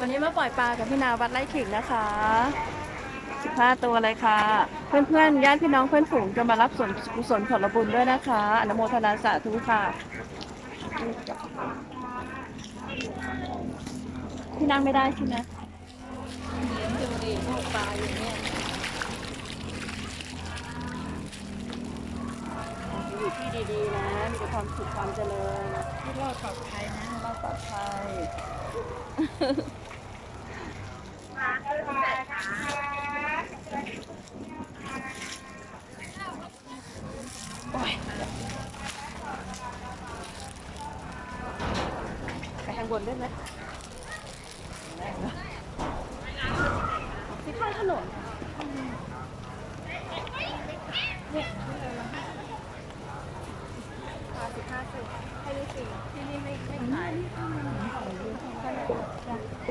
วันนี้มาปล่อยปลากับพี่นาวัดไร่ขิงนะคะ 15 ตัวเลยค่ะ เพื่อนๆ ญาติพี่น้องเพื่อนฝูงจะมารับส่วนกุศลผลบุญด้วยนะคะ อนุโมทนาสาธุค่ะพี่นั่งไม่ได้ใช่ไหมดูดิลูกปลาอยู่เนี่ยอยู่ที่ดีๆนะ มีแต่ความสุขความเจริญที่รอดปลอดภัยนะรอดปลอดภัย โอ้ยไปทางบนได้ไหมที่ข้างถนนค่ะปลาสิบห้าตัวให้ดูสิที่นี่ไม่ไม่ขาย น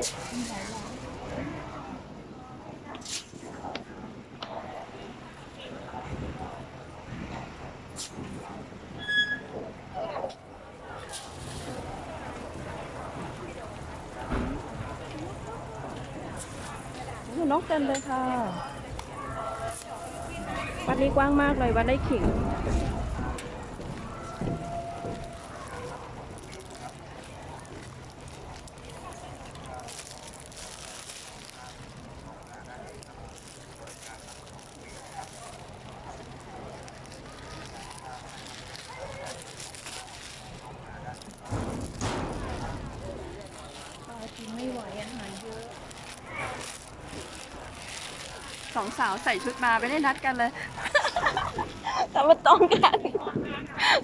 กเต็มเลยค่ะ วัดนี้กว้างมากเลยวัดไร่ขิง สองสาวใส่ชุดมาไปได้นัดกันเลยแต่มาต้องกัน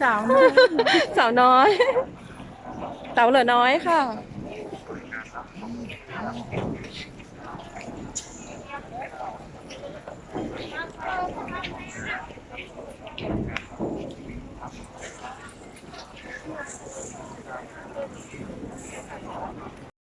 สาวน้อยสาวน้อยสาวเหลือน้อยค่ะ